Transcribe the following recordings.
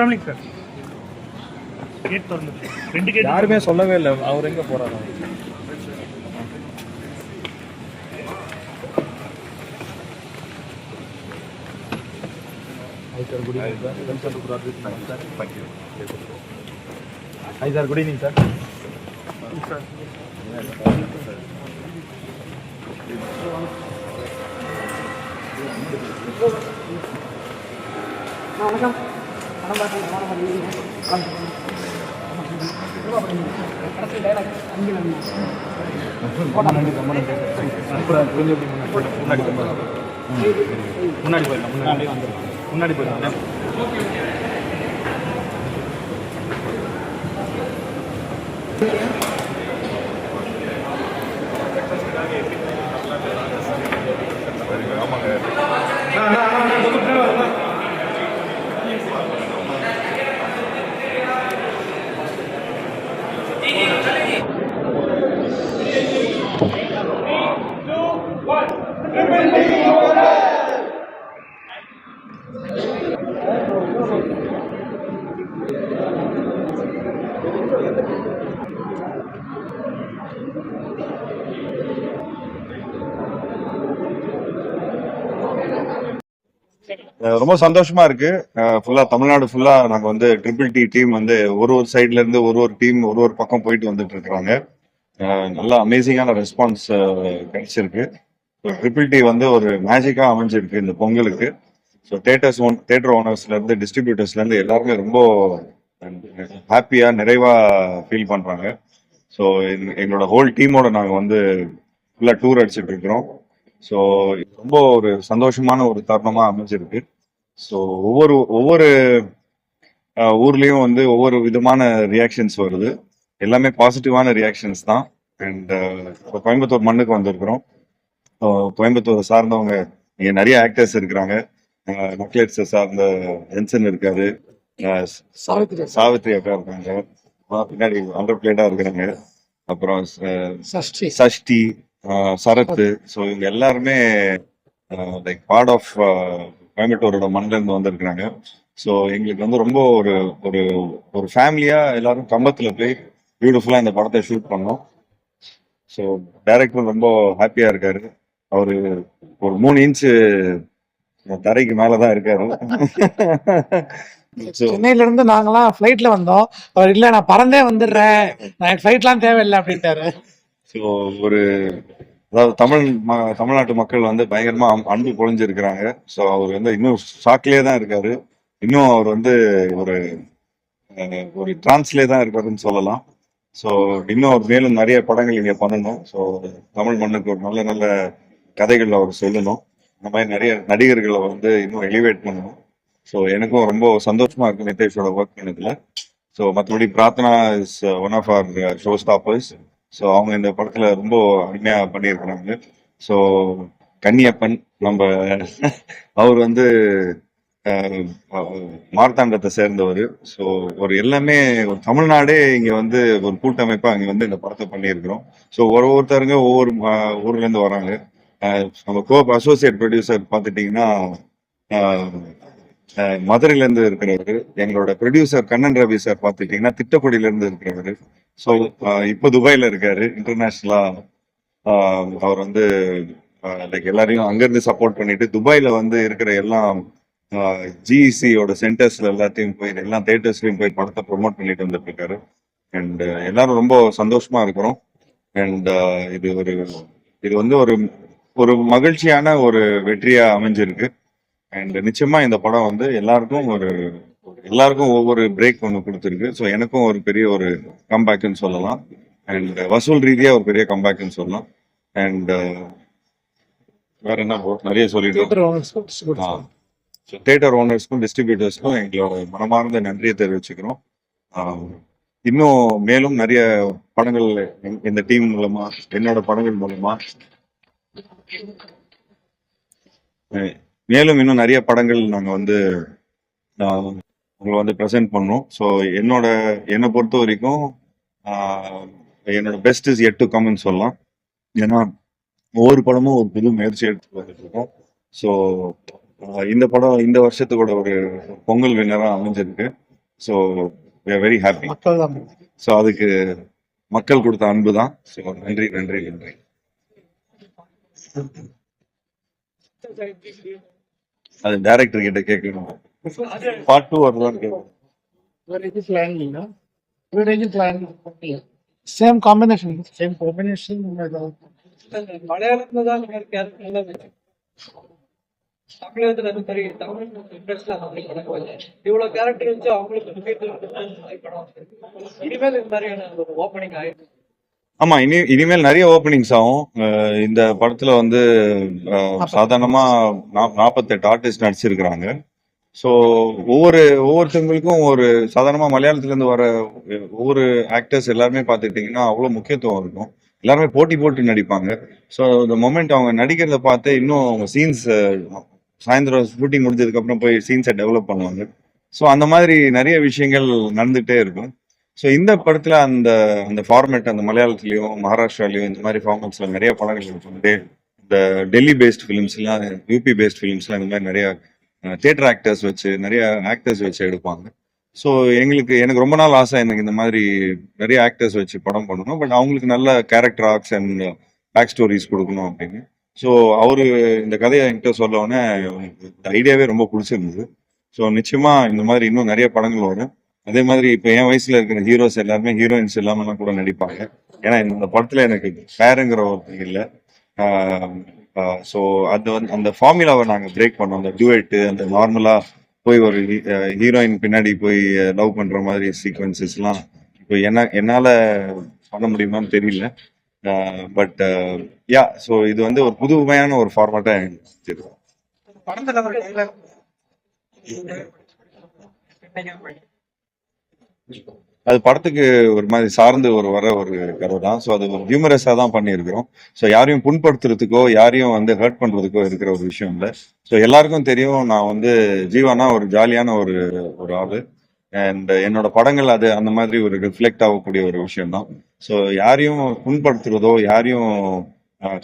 முத்துராமலிங் sir. Gate திறந்து ரெண்டு gate யாருமே சொல்லவே இல்லை. அவர் எங்க போறாரு? Hi sir. Good evening sir. முன்னாடி போயிடலாம் முன்னாடி போயிடலாம் முன்னாடி போயிடலாம் அஹ் ரொம்ப சந்தோஷமா இருக்கு. ஃபுல்லா தமிழ்நாடு ஃபுல்லா நாங்க வந்து ட்ரிபிள் டி டீம் வந்து ஒரு ஒரு சைட்ல இருந்து ஒரு ஒரு டீம் ஒரு ஒரு பக்கம் போயிட்டு வந்துட்டு இருக்காங்க நல்ல அமேசிங்கான ரெஸ்பான்ஸ் கிடைச்சிருக்கு. ட்ரிபிள் டி வந்து ஒரு மேஜிக்கா அமைஞ்சிருக்கு இந்த பொங்கலுக்கு. ஸோ தேட்டர்ஸ் ஓன் தேட்டர் ஓனர்ஸ்ல இருந்து டிஸ்ட்ரிபியூட்டர்ஸ்ல இருந்து எல்லாருமே ரொம்ப ஹாப்பியா நிறைவா ஃபீல் பண்றாங்க. ஸோ எங்களோட ஹோல் டீமோட நாங்கள் வந்து ஃபுல்லாக டூர் அடிச்சுட்டு இருக்கிறோம். ஸோ ரொம்ப ஒரு சந்தோஷமான ஒரு தருணமாக அமைஞ்சிருக்கு. ஸோ ஒவ்வொரு ஒவ்வொரு ஊர்லயும் வந்து ஒவ்வொரு விதமான ரியாக்ஷன்ஸ் வருது. எல்லாமே பாசிட்டிவான ரியாக்ஷன்ஸ் தான். அண்ட் இப்போ கோயம்புத்தூர் மண்ணுக்கு வந்திருக்கிறோம். கோயம்புத்தூர் சார்ந்தவங்க இங்க நிறைய ஆக்டர்ஸ் இருக்கிறாங்க. நக்லேட்ஸை சார்ந்த ஜென்சன் இருக்காரு. அஹ், சாவித்திரி சாவித்ரி அக்கா இருக்காங்க. பின்னாடி அண்டர் பிளேட்டா இருக்கிறாங்க. அப்புறம் சஷ்டி. சஷ்டி ஆஹ் சரத். ஸோ இவங்க எல்லாருமே லைக் பார்ட் ஆஃப் கோயம்புத்தூரோட மண்ணில இருந்து வந்திருக்கிறாங்க. ஸோ எங்களுக்கு வந்து ரொம்ப ஒரு ஒரு ஒரு ஃபேமிலியா எல்லாரும் கம்பத்துல போய் பியூட்டிஃபுல்லா இந்த படத்தை ஷூட் பண்ணோம். ஸோ டைரக்டர் ரொம்ப ஹாப்பியா இருக்காரு. அவரு ஒரு மூணு இன்ச்சு தரைக்கு மேலதான் இருக்காரு. சென்னையில இருந்து நாங்களாம் ஃபிளைட்ல வந்தோம். அவர் இல்ல நான் பறந்தே வந்துடுறேன். நான் ஃபிளைட்லாம் தேவையில்லை அப்படின்ட்டாரு. ஸோ ஒரு அதாவது தமிழ் ம- தமிழ்நாட்டு மக்கள் வந்து பயங்கரமா அன்பு பொழிஞ்சிருக்கிறாங்க ஸோ அவர் வந்து இன்னும் ஷாக்லேயே தான் இருக்காரு. இன்னும் அவர் வந்து ஒரு ஒரு டிரான்ஸ்லே தான் இருக்காருன்னு சொல்லலாம். ஸோ இன்னும் அவர் மேலும் நிறைய படங்கள் இங்கே பண்ணணும். ஸோ தமிழ் மண்ணுக்கு ஒரு நல்ல நல்ல கதைகள் அவர் சொல்லணும். இந்த மாதிரி நிறைய நடிகர்களை வந்து இன்னும் எலிவேட் பண்ணணும். ஸோ எனக்கும் ரொம்ப சந்தோஷமா இருக்கு நிதேஷோட ஒர்க் பண்ணதுல. ஸோ மற்றபடி Prarthana is one of our show stoppers so அவங்க இந்த படத்துல ரொம்ப அருமையா பண்ணியிருக்கிறாங்க. ஸோ கன்னியப்பன் நம்ம அவர் வந்து மார்த்தாண்டத்தை சேர்ந்தவர். ஸோ ஒரு எல்லாமே ஒரு தமிழ்நாடே இங்கே வந்து ஒரு கூட்டமைப்பாக அங்கே வந்து இந்த படத்தை பண்ணியிருக்கிறோம். ஸோ ஒரு ஒருத்தருங்க ஒவ்வொரு ஊர்லேருந்து வராங்க. நம்ம கோப் அசோசியேட் ப்ரொடியூசர் பார்த்துட்டிங்கன்னா மதுரையில இருந்து இருக்கிறவர் எங்களோட ப்ரொடியூசர் கண்ணன் ரவி சார் பார்த்துட்டீங்கன்னா திட்டக்குடியில இருந்து இருக்கிறவர் ஸோ இப்போ துபாயில இருக்காரு இன்டர்நேஷ்னலா அவர் வந்து லைக் எல்லாரையும் அங்கிருந்து சப்போர்ட் பண்ணிட்டு துபாயில வந்து இருக்கிற எல்லா ஜிஇசியோட சென்டர்ஸ்ல எல்லாத்தையும் போய் எல்லா தேட்டர்ஸ்லயும் போய் படத்தை ப்ரொமோட் பண்ணிட்டு வந்துட்டு இருக்காரு அண்ட் எல்லாரும் ரொம்ப சந்தோஷமா இருக்கிறோம். அண்ட் இது ஒரு இது வந்து ஒரு ஒரு மகிழ்ச்சியான ஒரு வெற்றியா அமைஞ்சிருக்கு. அண்ட் நிச்சயமா இந்த படம் வந்து எல்லாருக்கும் ஒரு எல்லாருக்கும் ஒவ்வொரு பிரேக் ஒன்று கொடுத்துருக்கு. ஸோ எனக்கும் ஒரு பெரிய ஒரு கம்பேக்னு சொல்லலாம். அண்ட் வசூல் ரீதியா ஒரு பெரிய கம்பேக்னு சொல்லலாம். அண்ட் வேற என்ன? நிறைய சொல்லிட்டோம். தேட்டர் ஓனர்ஸ்க்கும் டிஸ்ட்ரிபியூட்டர்ஸ்க்கும் எங்களோட மனமார்ந்த நன்றியை தெரிவிச்சுக்கிறோம். இன்னும் மேலும் நிறைய படங்கள் இந்த- டீம் மூலமா என்னோட படங்கள் மூலமா. மேலும் இன்னும் நிறைய படங்கள் நாங்க வந்து உங்களை வந்து ப்ரெசென்ட் பண்ணோம். ஸோ என்னோட என்னை பொறுத்த வரைக்கும் என்னோட பெஸ்ட் இஸ் எட் டு கம்னு சொல்லலாம். ஏன்னா ஒவ்வொரு படமும் ஒரு புது முயற்சி எடுத்து வந்துட்டு இருக்கோம். ஸோ இந்த படம் இந்த வருஷத்துக்கூட ஒரு பொங்கல் வின்னரா அமைஞ்சிருக்கு. ஸோ வெரி ஹாப்பி ஸோ அதுக்கு மக்கள் கொடுத்த அன்பு தான். ஸோ நன்றி நன்றி நன்றி. அது டைரக்டர் கிட்ட கேட்கணும் பார்ட் டூ வருதான்னு கேட்கணும்? Same combination Same combination. மலையாளத்துல தான் கேரக்டர் தமிழகத்துல அது பெரிய தமிழ் வரல. இவ்வளவு கேரக்டர் வச்சு அவங்களுக்கு இனிமேல் இந்த மாதிரியான ஒரு ஓப்பனிங் ஆயிருக்கு ஆமா இனி இனிமேல் நிறைய ஓப்பனிங்ஸ் ஆகும். இந்த படத்துல வந்து சாதாரணமா நாற்பத்தெட்டு ஆர்டிஸ்ட் நடிச்சிருக்கிறாங்க. ஸோ ஒவ்வொரு ஒவ்வொருத்தவங்களுக்கும் ஒரு சாதாரணமா மலையாளத்துல இருந்து வர ஒவ்வொரு ஆக்டர்ஸ் எல்லாருமே பார்த்துக்கிட்டிங்கன்னா அவ்வளோ முக்கியத்துவம் இருக்கும். எல்லாருமே போட்டி போட்டு நடிப்பாங்க. ஸோ இந்த மொமெண்ட் அவங்க நடிக்கிறத பார்த்து இன்னும் அவங்க சீன்ஸ் சாயந்தரம் ஷூட்டிங் முடிஞ்சதுக்கு அப்புறம் போய் சீன்ஸை டெவலப் பண்ணுவாங்க. ஸோ அந்த மாதிரி நிறைய விஷயங்கள் நடந்துகிட்டே இருக்கும். ஸோ இந்த படத்தில் அந்த அந்த ஃபார்மேட் அந்த மலையாளத்துலேயும் மகாராஷ்டிராலையும் இந்த மாதிரி ஃபார்மேட்ஸில் நிறைய படங்கள் இருக்கும் டே- இந்த டெல்லி பேஸ்ட் ஃபிலிம்ஸ்லாம் யூபி பேஸ்ட் ஃபிலிம்ஸ்லாம் இந்த மாதிரி நிறைய தேட்டர் ஆக்டர்ஸ் வச்சு நிறைய ஆக்டர்ஸ் வச்சு எடுப்பாங்க. ஸோ எங்களுக்கு எனக்கு ரொம்ப நாள் ஆசை எனக்கு இந்த மாதிரி நிறைய ஆக்டர்ஸ் வச்சு படம் பண்ணணும். பட் அவங்களுக்கு நல்ல character arcs and back stories கொடுக்கணும் அப்படின்னு. ஸோ அவரு இந்த கதையை என்கிட்ட சொல்ல உடனே இந்த ஐடியாவே ரொம்ப பிடிச்சிருந்தது. ஸோ நிச்சயமா இந்த மாதிரி இன்னும் நிறைய படங்கள் வரும். அதே மாதிரி இப்போ என் வயசுல இருக்கிற ஹீரோஸ் எல்லாருமே ஹீரோயின்ஸ் இல்லாமலாம் கூட நடிப்பாங்க. ஏன்னா இந்த படத்துல எனக்கு பேருங்கிற ஒருத்தர் இல்லை. ஸோ அது வந்து அந்த ஃபார்முலாவை நாங்கள் பிரேக் பண்ணோம். அந்த டுவெட்டு அந்த நார்மலா போய் ஒரு ஹீரோயின் பின்னாடி போய் லவ் பண்ற மாதிரி சீக்வன்சஸ்லாம் இப்போ என்ன என்னால பண்ண முடியுமான்னு தெரியல. பட் யா ஸோ இது வந்து ஒரு புதுமையான ஒரு ஃபார்மேட்டா எனக்கு தெரியும். படத்துல அது படத்துக்கு ஒரு மாதிரி சார்ந்து ஒரு வர ஒரு கதை தான் ஸோ அது ஒரு ஹியூமரஸாக தான் பண்ணியிருக்கிறோம். ஸோ யாரையும் புண்படுத்துறதுக்கோ யாரையும் வந்து ஹர்ட் பண்ணுறதுக்கோ இருக்கிற ஒரு விஷயம் இல்லை. ஸோ எல்லாருக்கும் தெரியும் நான் வந்து ஜீவானா ஒரு ஜாலியான ஒரு ஒரு ஆள். அண்ட் என்னோட படங்கள் அது அந்த மாதிரி ஒரு ரிஃப்ளெக்ட் ஆகக்கூடிய ஒரு விஷயம் தான் ஸோ யாரையும் புண்படுத்துறதோ யாரையும்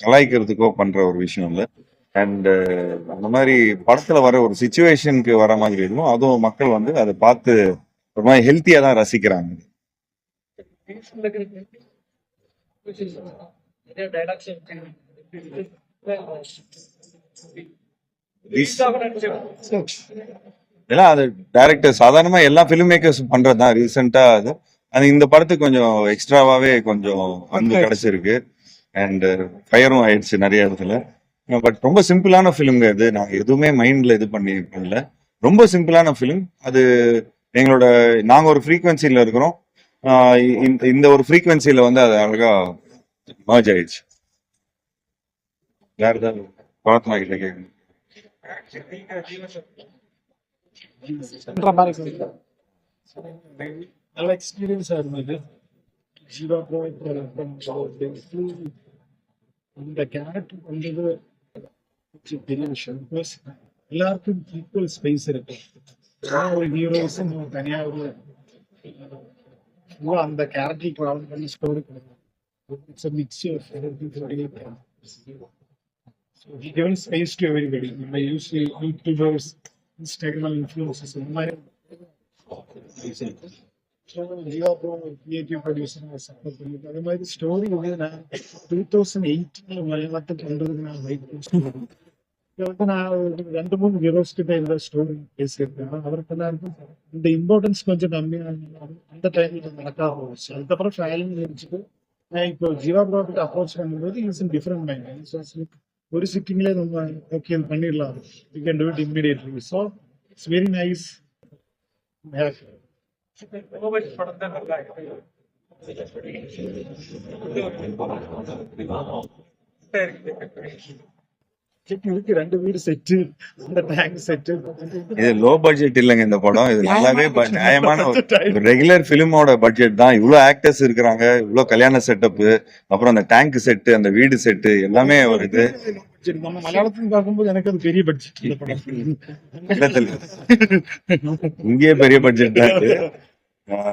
கலாய்க்கிறதுக்கோ பண்ணுற ஒரு விஷயம் இல்லை. அண்டு அந்த மாதிரி படத்தில் வர ஒரு சுச்சுவேஷனுக்கு வர மாதிரி இருக்கும். அதுவும் மக்கள் வந்து அதை பார்த்து மாதிரி ஹெல்த்தியா தான் ரசிக்கிறாங்க. எல்லாம் அது டைரக்டர் சாதாரணமா எல்லா ஃபிலிம் மேக்கர்ஸ் பண்றது தான் ரீசெண்டா அது. அது இந்த படத்துக்கு கொஞ்சம் எக்ஸ்ட்ராவாவே கொஞ்சம் அன்பு கிடைச்சிருக்கு. அண்ட் ஃபயரும் ஆயிடுச்சு நிறைய இடத்துல. பட் ரொம்ப சிம்பிளான ஃபிலிம்ங்க இது. நாங்க எதுவுமே மைண்ட்ல இது பண்ணி பண்ணல ரொம்ப சிம்பிளான ஃபிலிம் அது எங்களோட நாங்க ஒரு ஃப்ரீக்வன்சில இருக்கிறோம். இந்த- இந்த ஒரு ஃப்ரீக்வன்சில வந்து அது அழகா மர்ஜ் ஆயிடுச்சு. வேற ஏதாவது படத்துல கிட்ட கேட்கணும். நல்ல எக்ஸ்பீரியன்ஸா இருந்தது. ஜீவா இந்த கேரக்டர் வந்தது. பெரிய விஷயம் எல்லாருக்கும் ஈக்குவல் ஸ்பேஸ் இருக்கு. ஒரு ஹீரோஸும் தனியா ஒரு full ஆ அந்த கேரக்டர் ட்ராவல் பண்ணி story it's mixture So he given space to everybody. நம்ம யூஸ் யூடியூபர்ஸ் இன்ஸ்டாகிராம் இன்ஃபுளுசஸ் இந்த மாதிரி கிரியேட்டிவ் ப்ரொடியூசர் சப்போர்ட் பண்ணிட்டு அதே மாதிரி ஸ்டோரி வந்து நான் டூ தௌசண்ட் எயிட்ல மலையாளத்தை பண்றதுக்கு நான் வெயிட் வந்து நான் ரெண்டு மூணு ஹீரோஸ் கிட்ட இந்த ஸ்டோரி பேசியிருக்கேன் அவருக்கு எல்லாருக்கும் இந்த இம்பார்ட்டன்ஸ் கொஞ்சம் கம்மியாக அந்த டைம்ல நடக்காக போச்சு. அதுக்கப்புறம் ட்ரையலிங் இருந்துச்சு நான் இப்போ ஜீவா ப்ராடக்ட் அப்ரோச் பண்ணும்போது இட்ஸ் இன் டிஃப்ரெண்ட் மைண்ட் ஒரு சிட்டிங்ல நம்ம ஓகே இது பண்ணிடலாம். You can do it immediately so it's very nice படத்தை நல்லா இதுக்கு ரெண்டு வீடு செட்டு அந்த டேங்க் செட்டு. இது லோ பட்ஜெட் இல்லைங்க இந்த படம். இது நல்லாவே நியாயமான ஒரு ரெகுலர் பிலிமோட பட்ஜெட் தான். இவ்வளவு ஆக்டர்ஸ் இருக்கிறாங்க இவ்வளவு கல்யாண செட்டப் அப்புறம் அந்த டேங்க் செட்டு அந்த வீடு செட்டு எல்லாமே ஒரு இது. நம்ம மலையாளத்துல பார்க்கும்போது எனக்கு அது பெரிய பட்ஜெட் இங்கேயே பெரிய பட்ஜெட் தான்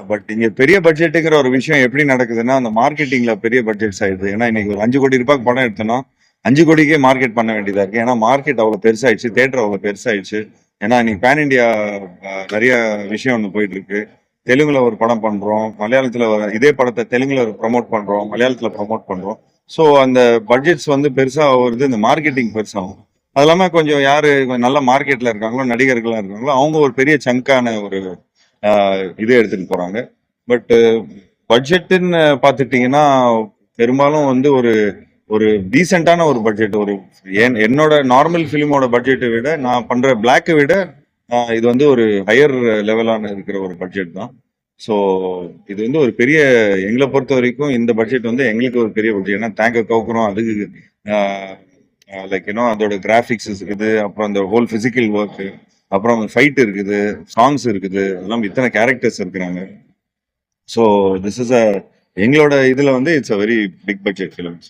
பட் இங்க பெரிய பட்ஜெட்டுங்கிற ஒரு விஷயம் எப்படி நடக்குதுன்னா அந்த மார்க்கெட்டிங்ல பெரிய பட்ஜெட்ஸ் ஆயிடுது. ஏன்னா இன்னைக்கு ஒரு அஞ்சு கோடி ரூபாய்க்கு படம் எடுத்தோம்னா அஞ்சு கோடிக்கே மார்க்கெட் பண்ண வேண்டியதா இருக்கு. ஏன்னா மார்க்கெட் அவ்வளவு பெருசாயிடுச்சு தேட்டர் அவ்வளவு பெருசாயிடுச்சு. ஏன்னா இன்னைக்கு பேன் இண்டியா நிறைய விஷயம் ஒன்று போயிட்டு இருக்கு. தெலுங்குல ஒரு படம் பண்றோம். மலையாளத்துல இதே படத்தை தெலுங்குல ப்ரமோட் பண்றோம். மலையாளத்துல ப்ரமோட் பண்றோம். ஸோ அந்த பட்ஜெட்ஸ் வந்து பெருசா வருது. இந்த மார்க்கெட்டிங் பெருசாகும். அது இல்லாம கொஞ்சம் யாரு கொஞ்சம் நல்ல மார்க்கெட்ல இருக்காங்களோ நடிகர்களா இருக்காங்களோ அவங்க ஒரு பெரிய சங்கான ஒரு இது இதை எடுத்துட்டு போறாங்க. பட் பட்ஜெட்டுன்னு பார்த்துட்டீங்கன்னா பெரும்பாலும் வந்து ஒரு ஒரு டீசெண்டான ஒரு பட்ஜெட் ஒரு என்னோட நார்மல் ஃபிலிமோட பட்ஜெட்டை விட நான் பண்ற பிளாக்கை விட இது வந்து ஒரு ஹையர் லெவலான இருக்கிற ஒரு பட்ஜெட் தான். ஸோ இது வந்து ஒரு பெரிய எங்களை பொறுத்த வரைக்கும் இந்த பட்ஜெட் வந்து எங்களுக்கு ஒரு பெரிய பட்ஜெட் ஏன்னா தேங்க கவுக்குறோம் அதுக்கு லைக் யூனோ அதோட கிராஃபிக்ஸ் இருக்குது அப்புறம் அந்த ஹோல் ஃபிசிக்கல் ஒர்க்கு அப்புறம் ஃபைட் இருக்குது சாங்ஸ் இருக்குது எல்லாம் இத்தனை கேரக்டர்ஸ் இருக்கிறாங்க. ஸோ திஸ் இஸ் அ எங்களோட இதில் வந்து it's uh very big budget films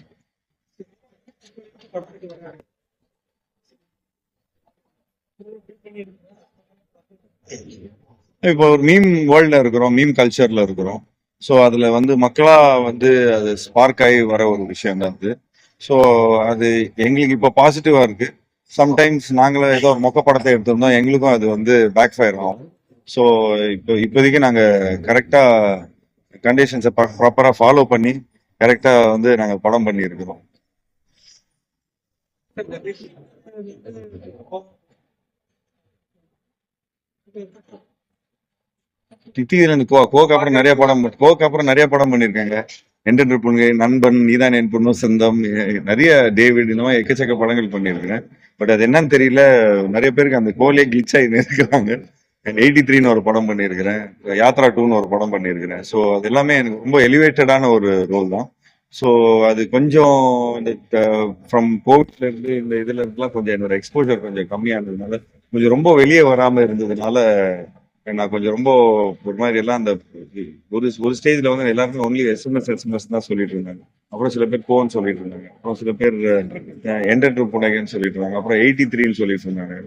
இப்போ ஒரு மீம் வேர்ல்ட்ல இருக்கிறோம் மீம் கல்ச்சர்ல இருக்கிறோம். ஸோ அதுல வந்து மக்களா வந்து அது ஸ்பார்க் ஆகி வர ஒரு விஷயம் தான் அது. ஸோ அது எங்களுக்கு இப்போ பாசிட்டிவா இருக்கு. சம்டைம்ஸ் நாங்களே ஏதோ ஒரு மொக்க படத்தை எடுத்திருந்தோம் எங்களுக்கும் அது வந்து பேக் ஃபயர் ஆகும். ஸோ இப்போ இப்போதைக்கு நாங்கள் கரெக்டாக கண்டிஷன்ஸை ப்ராப்பராக ஃபாலோ பண்ணி கரெக்டாக வந்து நாங்கள் படம் பண்ணியிருக்கிறோம். தித்தீரன் கோ கோக்கு அப்புறம் நிறைய படம் கோக்கு அப்புறம் நிறைய படம் பண்ணியிருக்காங்க என்டென்ட் பொண்ணுங்க நண்பன் நீதான் என் பொண்ணு சொந்தம் நிறைய டேவிட் இந்த மாதிரி எக்கச்சக்க படங்கள் பண்ணியிருக்கேன் பட் அது என்னன்னு தெரியல. நிறைய பேருக்கு அந்த கோலே கிளிச் ஆகி இருக்கிறாங்க எயிட்டி த்ரீன்னு ஒரு படம் பண்ணியிருக்கிறேன் யாத்ரா டூன்னு ஒரு படம் பண்ணியிருக்கிறேன் ஸோ அது எல்லாமே எனக்கு ரொம்ப எலிவேட்டடான ஒரு ரோல் தான். ஸோ அது கொஞ்சம் இந்த ஃப்ரம் கோவிட்ல இருந்து இந்த இதுல இருந்துலாம் கொஞ்சம் என்னோட எக்ஸ்போஜர் கொஞ்சம் கம்மியானதுனால கொஞ்சம் ரொம்ப வெளியே வராம இருந்ததுனால நான் கொஞ்சம் ரொம்ப ஒரு மாதிரி எல்லாம் அந்த ஒரு ஒரு ஸ்டேஜ்ல வந்து எல்லாருமே ஒன்லி எஸ்எம்எஸ் எஸ்எம்எஸ் தான் சொல்லிட்டு இருந்தாங்க. அப்புறம் சில பேர் கோன்னு சொல்லிட்டு இருந்தாங்க. அப்புறம் சில பேர் என்டர் ட்ரூப் புனகன்னு சொல்லிட்டு இருந்தாங்க. அப்புறம் எயிட்டி த்ரீன்னு சொல்லிட்டு இருந்தாங்க.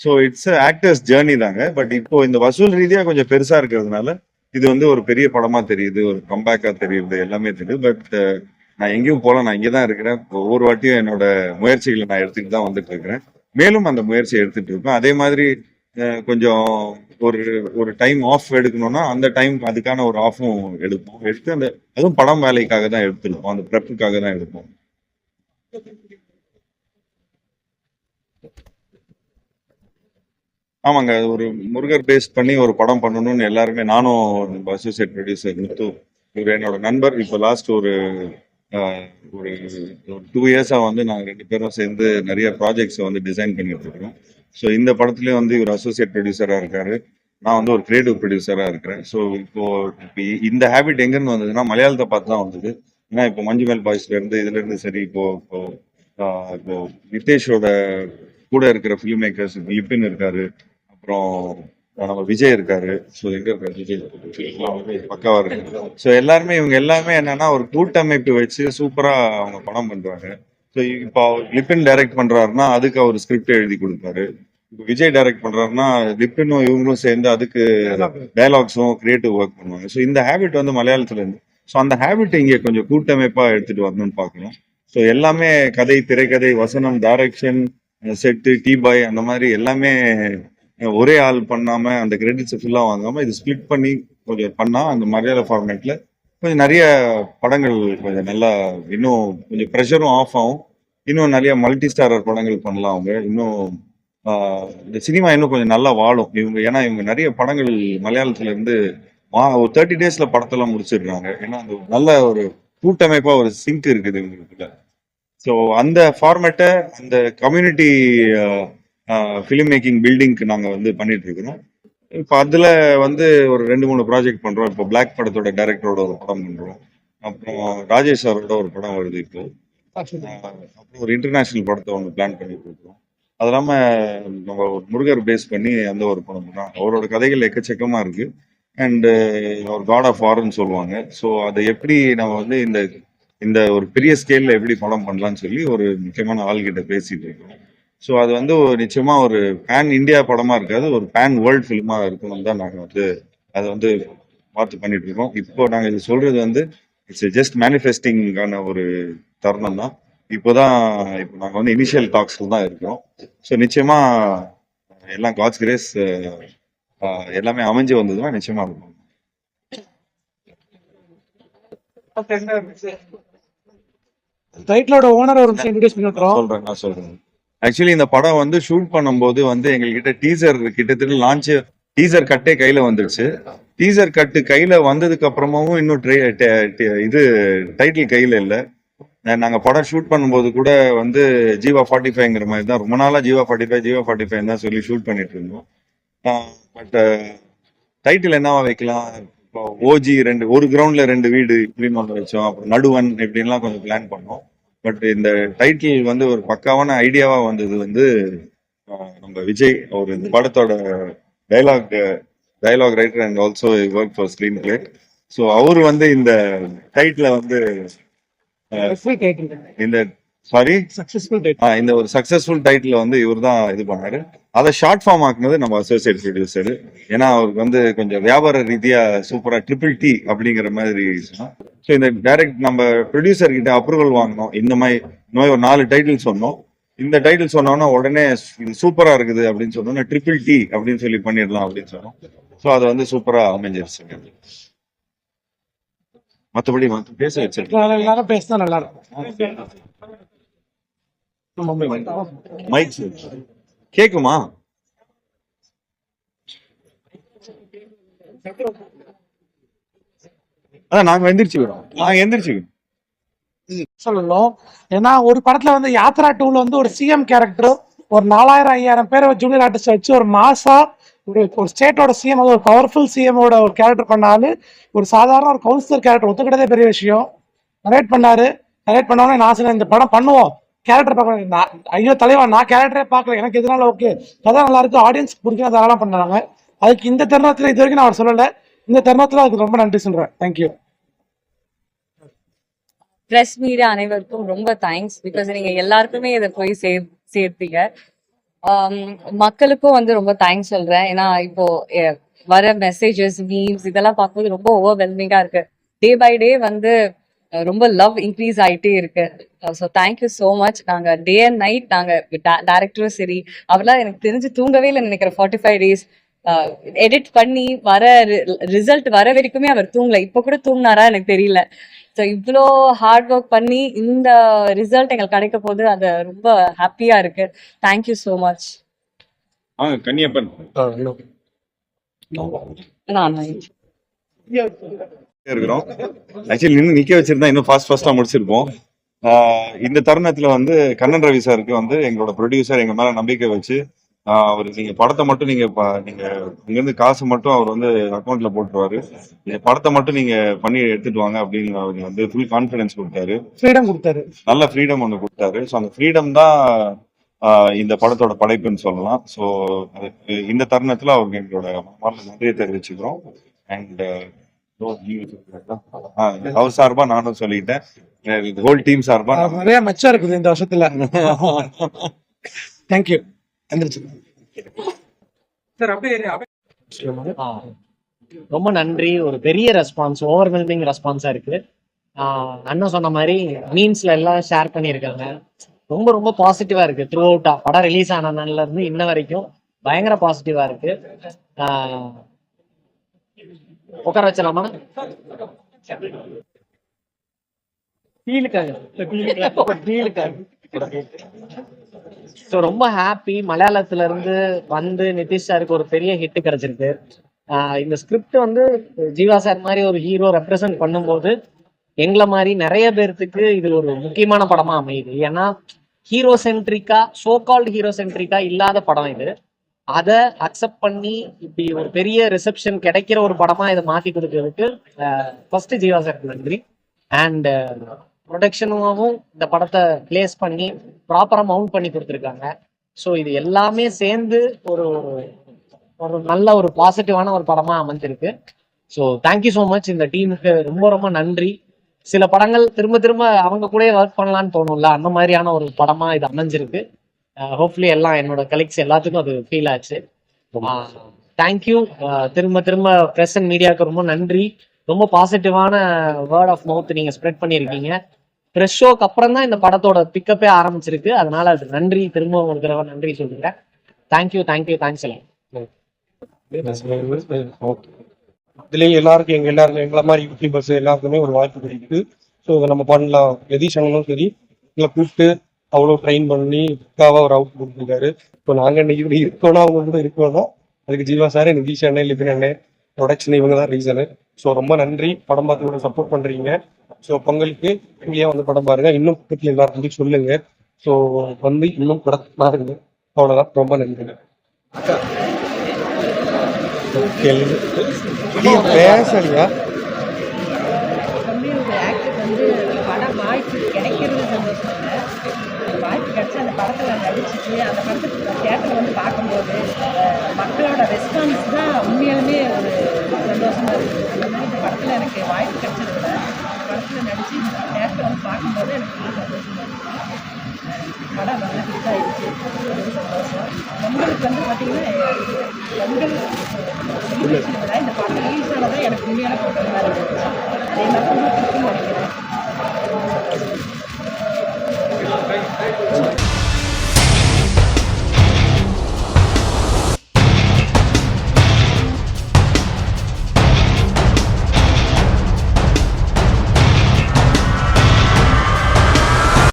ஸோ இட்ஸ் ஆக்டர்ஸ் ஜேர்னி தாங்க. பட் இப்போ இந்த வசூல் ரீதியாக கொஞ்சம் பெருசா இருக்கிறதுனால இது வந்து ஒரு பெரிய படமா தெரியுது ஒரு கம்பேக்கா தெரியுது எல்லாமே தெரியுது. பட் uh, நான் எங்கேயும் போல நான் இங்கே தான் இருக்கிறேன். ஒவ்வொரு வாட்டியும் என்னோட முயற்சிகளை நான் எடுத்துட்டு தான் வந்துட்டு இருக்கிறேன். மேலும் அந்த முயற்சியை எடுத்துட்டு இருப்பேன் அதே மாதிரி கொஞ்சம் ஒரு ஒரு டைம் ஆஃப் எடுக்கணும்னா அந்த டைம் அதுக்கான ஒரு ஆஃபும் எடுப்போம். எடுத்து அந்த அதுவும் படம் வேலைக்காக தான் எடுத்துருப்போம். அந்த ப்ரெப்புக்காக தான் எடுப்போம். ஆமாங்க ஒரு முருகர் பேஸ் பண்ணி ஒரு படம் பண்ணணும்னு எல்லாருமே நானும் அசோசியேட் ப்ரொடியூசர் முத்து இவர் என்னோட நண்பர். இப்போ லாஸ்ட் ஒரு ஒரு டூ இயர்ஸாக வந்து நாங்கள் ரெண்டு பேரும் சேர்ந்து நிறைய ப்ராஜெக்ட்ஸை வந்து டிசைன் பண்ணிட்டு இருக்கிறோம் ஸோ இந்த படத்துலேயும் வந்து இவர் அசோசியேட் ப்ரொடியூசராக இருக்காரு. நான் வந்து ஒரு கிரியேட்டிவ் ப்ரொடியூசராக இருக்கிறேன். ஸோ இப்போ இப்போ இந்த ஹேபிட் எங்கேருந்து வந்ததுன்னா மலையாளத்தை பார்த்து தான் வந்தது. ஏன்னா இப்போ மஞ்சுமேல் மேல் இருந்து இதுல இருந்து சரி இப்போ இப்போ இப்போ நிதேஷோட கூட இருக்கிற ஃபிலிம் மேக்கர்ஸ் லிப்பின் இருக்காரு. அப்புறம் நம்ம விஜய் இருக்காரு. ஸோ எங்க இருக்காரு? விஜய். பக்காவா இருக்கு ஸோ எல்லாருமே இவங்க எல்லாமே என்னன்னா ஒரு கூட்டமைப்பு வச்சு சூப்பரா அவங்க படம் பண்றாங்க. ஸோ இப்போ லிப்பின் டைரக்ட் பண்றாருன்னா அதுக்கு அவர் ஸ்கிரிப்ட் எழுதி கொடுப்பாரு. இப்போ விஜய் டைரக்ட் பண்றாருன்னா லிப்பினும் இவங்களும் சேர்ந்து அதுக்கு டயலாக்ஸும் கிரியேட்டிவ் ஒர்க் பண்ணுவாங்க. ஸோ இந்த ஹேபிட் வந்து மலையாளத்துல இருந்து ஸோ அந்த ஹேபிட் இங்கே கொஞ்சம் கூட்டமைப்பா எடுத்துட்டு வரணும்னு பார்க்கணும் ஸோ எல்லாமே கதை திரைக்கதை வசனம் டைரக்ஷன் செட்டு டீ பாய் அந்த மாதிரி எல்லாமே ஒரே ஆள் பண்ணாம அந்த கிரெடிட்ஸ் ஃபுல்லாக வாங்காம இது ஸ்பிளிட் பண்ணி கொஞ்சம் பண்ணா அந்த மலையாள ஃபார்மேட்ல கொஞ்சம் நிறைய படங்கள் கொஞ்சம் நல்லா இன்னும் கொஞ்சம் ப்ரெஷரும் ஆஃப் ஆகும். இன்னும் நிறைய மல்டி ஸ்டாரர் படங்கள் பண்ணலாம் அவங்க. இன்னும் இந்த சினிமா இன்னும் கொஞ்சம் நல்லா வாழும். இவங்க ஏன்னா இவங்க நிறைய படங்கள் மலையாளத்துல இருந்து ஒரு தேர்ட்டி டேஸ்ல படத்தெல்லாம் முடிச்சிடுறாங்க. ஏன்னா அந்த நல்ல ஒரு கூட்டமைப்பா ஒரு சிங்க் இருக்குது இவங்களுக்குள்ள. ஸோ அந்த ஃபார்மேட்டை அந்த கம்யூனிட்டி ஃபிலிம் மேக்கிங் பில்டிங்க்கு நாங்கள் வந்து பண்ணிட்டு இருக்கிறோம் இப்போ அதில் வந்து ஒரு ரெண்டு மூணு ப்ராஜெக்ட் பண்ணுறோம் இப்போ பிளாக் படத்தோட டைரக்டரோட ஒரு படம் பண்ணுறோம் அப்புறம் ராஜேஷ் சாரோட ஒரு படம் வருது இப்போ. அப்புறம் ஒரு இன்டர்நேஷனல் படத்தை ஒன்று பிளான் பண்ணிட்டு இருக்கோம் அது இல்லாமல் நம்ம ஒரு முருகர் பேஸ் பண்ணி அந்த ஒரு படம் பண்ணோம் அவரோட கதைகள் எக்கச்சக்கமாக இருக்கு. அண்டு ஒரு காட் ஆஃப் வார்னு சொல்லுவாங்க. ஸோ அதை எப்படி நம்ம வந்து இந்த இந்த ஒரு பெரிய ஸ்கேல்ல எப்படி படம் பண்ணலாம்னு சொல்லி ஒரு முக்கியமான ஆள்கிட்ட பேசிட்டு இருக்கோம். ஸோ அது வந்து ஒரு நிச்சயமா ஒரு பேன் இந்தியா படமா இருக்காது. ஒரு பேன் வேர்ல்ட் ஃபிலிமா இருக்கணும் தான் நாங்கள் வந்து அதை வந்து பார்த்து பண்ணிட்டு இருக்கோம். இப்போ நாங்கள் இது சொல்றது வந்து இட்ஸ் ஜஸ்ட் மேனிஃபெஸ்டிங்கான ஒரு தருணம் தான். இப்போதான் இப்போ நாங்கள் வந்து இனிஷியல் டாக்ஸ்ல தான் இருக்கிறோம். ஸோ நிச்சயமா எல்லாம் காட்ஸ் கிரேஸ் எல்லாமே அமைஞ்சு வந்ததுன்னா நிச்சயமா இருக்கும். டைட்டிலோட ஓனர் ஒரு விட்டுறோம் சொல்றேன் நான் சொல்றேன். ஆக்சுவலி இந்த படம் வந்து ஷூட் பண்ணும்போது வந்து எங்ககிட்ட டீசர் கிட்டத்தட்ட லான்ச் டீசர் கட்டே கையில வந்துடுச்சு டீசர் கட்டு கையில வந்ததுக்கு அப்புறமாவும் இன்னும் இது டைட்டில் கையில இல்லை. நாங்கள் படம் ஷூட் பண்ணும்போது கூட வந்து ஜீவா ஃபார்ட்டி ஃபைவ்ங்கிற மாதிரி தான் ரொம்ப நாளாக Jiiva forty five Jiiva forty five தான் சொல்லி ஷூட் பண்ணிட்டு இருந்தோம். பட் டைட்டில் என்னவா வைக்கலாம்? இப்போ ஓஜி ரெண்டு ஒரு கிரவுண்ட்ல ரெண்டு வீடு இப்படின்னு ஒன்று வச்சோம். அப்புறம் நடுவன் இப்படின்லாம் கொஞ்சம் பிளான் பண்ணோம். பட் இந்த டைட்டில் வந்து ஒரு பக்காவான ஐடியாவா வந்தது வந்து நம்ம விஜய் அவர் இந்த படத்தோட dialogue dialogue writer and also work for screenplay so அவர் வந்து இந்த டைட்டில் வந்து இந்த சாரி சக்சஸ்ஃபுல் டைட்டில் இந்த ஒரு சக்சஸ்ஃபுல் டைட்டில் வந்து இவர் தான் இது பண்ணாரு. அதை ஷார்ட் ஃபார்ம் ஆக்குனது நம்ம அசோசியேட் ப்ரொடியூசர் ஏன்னா அவருக்கு வந்து கொஞ்சம் வியாபார ரீதியா சூப்பரா ட்ரிபிள் டி அப்படிங்கிற மாதிரி ஸோ இந்த டைரக்ட் நம்ம ப்ரொடியூசர் கிட்ட அப்ரூவல் வாங்கினோம். இந்த மாதிரி இந்த மாதிரி ஒரு நாலு டைட்டில் சொன்னோம். இந்த டைட்டில் சொன்னோன்னா உடனே இது சூப்பரா இருக்குது அப்படின்னு சொன்னோன்னா ட்ரிபிள் டி அப்படின்னு சொல்லி பண்ணிடலாம் அப்படின்னு சொன்னோம். ஸோ அது வந்து சூப்பரா அமைஞ்சிருச்சுங்க மற்றபடி பேச வச்சிருக்கேன். பேசினா நல்லா இருக்கும். மைக் கேக்குமா? அதான் நாங்க எந்திரிச்சுக்கிறோம் நாங்க எந்திரிச்சுக்கிறோம் சொல்லணும். ஏன்னா ஒரு படத்துல வந்து யாத்ரா டூல வந்து ஒரு சிஎம் கேரக்டர் ஒரு நாலாயிரம் ஐயாயிரம் பேரை ஜூனியர் ஆர்டிஸ்ட் வச்சு ஒரு மாசா ஒரு ஒரு ஸ்டேட்டோட சிஎம் ஒரு பவர்ஃபுல் சிஎமோட ஒரு கேரக்டர் பண்ணாலும் ஒரு சாதாரண ஒரு கவுன்சிலர் கேரக்டர் ஒத்துக்கிட்டதே பெரிய விஷயம். நரேட் பண்ணாரு. நரேட் பண்ணோடனே நான் இந்த படம் பண்ணுவோம். கேரக்டர் பார்க்க நான் ஐயோ தலைவா நான் கேரக்டரே பார்க்கல. எனக்கு எதனால ஓகே கதை நல்லா இருக்கு. ஆடியன்ஸ் பிடிக்கும் அதெல்லாம் பண்ணுறாங்க அதுக்கு இந்த தருணத்தில் இது வரைக்கும் நான் அவர் சொல்லலை. இந்த தருணத்தில் அதுக்கு ரொம்ப நன்றி சொல்றேன். தேங்க்யூ ப்ரெஸ் மீடியா அனைவருக்கும் ரொம்ப தேங்க்ஸ் பிகாஸ் நீங்க எல்லாருக்குமே இதை போய் சே சேர்த்தீங்க. Um, மக்களுக்கும் வந்து ரொம்ப தேங்க்ஸ் சொல்றேன். ஏன்னா இப்போ வர மெசேஜஸ் மீம்ஸ் இதெல்லாம் பார்க்கும்போது ரொம்ப ஓவர்வெல்மிங்கா இருக்கு. டே பை டே வந்து ரொம்ப லவ் இன்க்ரீஸ் ஆயிட்டே இருக்கு. ஸோ தேங்க்யூ ஸோ மச் நாங்க டே அண்ட் நைட் நாங்க டேரக்டரும் சரி அவர்லாம் எனக்கு தெரிஞ்சு தூங்கவே இல்லை நினைக்கிறேன். ஃபார்ட்டி ஃபைவ் டேஸ் எடிட் பண்ணி வர ரிசல்ட் வர வரைக்குமே அவர் தூங்கல. இப்போ கூட தூங்கினாரா எனக்கு தெரியல. ஸோ இவ்வளோ ஹார்ட் ஒர்க் பண்ணி இந்த ரிசல்ட் எங்களுக்கு கிடைக்க போது அது ரொம்ப ஹாப்பியா இருக்கு. Thank you so much Kanniyappan. நான். இருக்கிறோம். ஆக்சுவலி நின்று நிக்க வச்சிருந்தா இன்னும் ஃபாஸ்ட் ஃபாஸ்டா முடிச்சிருப்போம். இந்த தருணத்துல வந்து கண்ணன் ரவி சாருக்கு வந்து எங்களோட ப்ரொடியூசர் எங்க மேல நம்பிக்கை வச்சு அவர் நீங்க படத்தை மட்டும் நீங்க நீங்க இங்க இருந்து காசு மட்டும் அவர் வந்து அக்கௌண்ட்ல போட்டுருவாரு. நீங்க படத்தை மட்டும் நீங்க பண்ணி எடுத்துட்டு வாங்க அப்படின்னு அவர் வந்து ஃபுல் கான்ஃபிடன்ஸ் கொடுத்தாரு. ஃப்ரீடம் கொடுத்தாரு. நல்ல ஃப்ரீடம் ஒன்று கொடுத்தாரு. ஸோ அந்த ஃப்ரீடம் தான் இந்த படத்தோட படைப்புன்னு சொல்லலாம். ஸோ இந்த தருணத்துல அவருக்கு எங்களோட நன்றியை தெரிவிச்சுக்கிறோம். அண்ட் அவர் சார்பா நானும் சொல்லிட்டேன். ஹோல் டீம் சார்பா நிறைய மச்சம் இருக்குது இந்த வருஷத்துல. தேங்க்யூ ஆ. ரொம்ப நன்றி. ஒரு பெரிய ரெஸ்பான்ஸ் ஓவர்வெல்மிங் ரெஸ்பான்ஸா இருக்கு. ஆஹ் அண்ணன் சொன்ன மாதிரி மீன்ஸ்ல எல்லாம் ஷேர் பண்ணியிருக்காங்க. ரொம்ப ரொம்ப பாசிட்டிவா இருக்கு. த்ரூ அவுட்டா படம் ரிலீஸ் ஆன நாள்ல இருந்து இன்ன வரைக்கும் பயங்கர பாசிட்டிவா இருக்கு. உட்கார வச்சலாமா ஸோ ரொம்ப ஹாப்பி மலையாளத்துல இருந்து வந்து நிதிஷ் சாருக்கு ஒரு பெரிய ஹிட் கிடைச்சிருக்கு. ஆஹ் இந்த ஸ்கிரிப்ட் வந்து ஜீவா சார் மாதிரி ஒரு ஹீரோ ரெப்ரசன்ட் பண்ணும்போது எங்களை மாதிரி நிறைய பேர்த்துக்கு இது ஒரு முக்கியமான படமா அமையுது. ஏன்னா ஹீரோ சென்ட்ரிக்கா சோ கால்டு ஹீரோ சென்ட்ரிக்கா இல்லாத படம் இது. அதை அக்செப்ட் பண்ணி இப்படி ஒரு பெரிய ரிசப்ஷன் கிடைக்கிற ஒரு படமா இதை மாத்தி கொடுக்கறதுக்கு ஃபர்ஸ்ட் ஜீவா சார் நன்றி. அண்ட் ப்ரொடக்ஷனாகவும் இந்த படத்தை பிளேஸ் பண்ணி ப்ராப்பராக மவுண்ட் பண்ணி கொடுத்துருக்காங்க. ஸோ இது எல்லாமே சேர்ந்து ஒரு ஒரு- நல்ல ஒரு பாசிட்டிவான ஒரு படமாக அமைஞ்சிருக்கு. ஸோ தேங்க்யூ ஸோ மச் இந்த டீமுக்கு ரொம்ப ரொம்ப நன்றி. சில படங்கள் திரும்ப திரும்ப அவங்க கூட ஒர்க் பண்ணலான்னு தோணும்ல அந்த மாதிரியான ஒரு படமாக இது அமைஞ்சிருக்கு. ஹோப்ஃபுல்லி எல்லாம் என்னோட கலெக்ட்ஸ் எல்லாத்துக்கும் அது ஃபீல் ஆச்சு. தேங்க்யூ திரும்ப திரும்ப ப்ரெஸ் அண்ட் மீடியாவுக்கு ரொம்ப நன்றி. ரொம்ப பாசிட்டிவான வேர்ட் ஆஃப் மவுத் நீங்க ஸ்ப்ரெட் பண்ணியிருக்கீங்க. ப்ரெஷ் ஷோக்கு அப்புறம் தான் இந்த படத்தோட பிக்கப்பே ஆரம்பிச்சிருக்கு. அதனால அது நன்றி. திரும்ப ஒரு தடவை நன்றி சொல்லிக்கிறேன். தேங்க்யூ தேங்க்யூ தேங்க்ஸ் எல்லாம் இதுலயும் எல்லாருக்கும் எங்க எல்லாருக்கும் எங்களை மாதிரி யூடியூபர்ஸ் எல்லாருக்குமே ஒரு வாய்ப்பு கிடைக்குது. ஸோ இதை நம்ம பண்ணலாம். எதீஷ் சரி எங்களை கூப்பிட்டு அவ்வளோ ட்ரெயின் பண்ணி பக்காவா ஒரு அவுட் கொடுத்துருக்காரு இப்போ நாங்கள் இன்னைக்கு இப்படி இருக்கோம்னா அவங்க கூட இருக்கோம்னா அதுக்கு ஜீவா சார் நிதிஷ் அண்ணன் லிபின் அண்ணன் ப்ரொடக்ஷன் இவங்க தான் ரீசனு ஸோ ரொம்ப நன்றி. படம் பார்த்து கூட சப்போர்ட் பண்ணுறீங்க ஸோ பொங்கலுக்கு இங்கேயே வந்து படம் பாருங்க. இன்னும் பக்கத்தில் எல்லாருக்கும் சொல்லுங்க. ஸோ வந்து இன்னும் படம் பாருங்க. அவ்வளோதான் ரொம்ப நன்றி. பேசலையா வந்து வாய்ப்பு கிடைக்கிறது சந்தோஷம் இல்லை ஒரு வாய்ப்பு கிடைச்சி அந்த படத்தில் நடிச்சிட்டு அந்த படத்துக்கு தேட்டரில் வந்து பார்க்கும்போது மக்களோட ரெஸ்பான்ஸ் தான் உண்மையாலுமே ஒரு சந்தோஷமா இருக்குது அந்த மாதிரி இந்த படத்தில் எனக்கு வாய்ப்பு கிடைச்சது விட இந்த படத்தில் நடித்து தேட்டரில் வந்து பார்க்கும்போது எனக்கு ரொம்ப சந்தோஷமா இருக்குது படம் நல்லா ஹிட் அது சந்தோஷம். பொங்கலுக்கு வந்து பார்த்தீங்கன்னா பொங்கல் இந்த படம் ரிலீஸ் ஆனதான் எனக்கு உண்மையான மாதிரி இருந்துச்சு. அதே மாதிரி பொங்கலுக்கு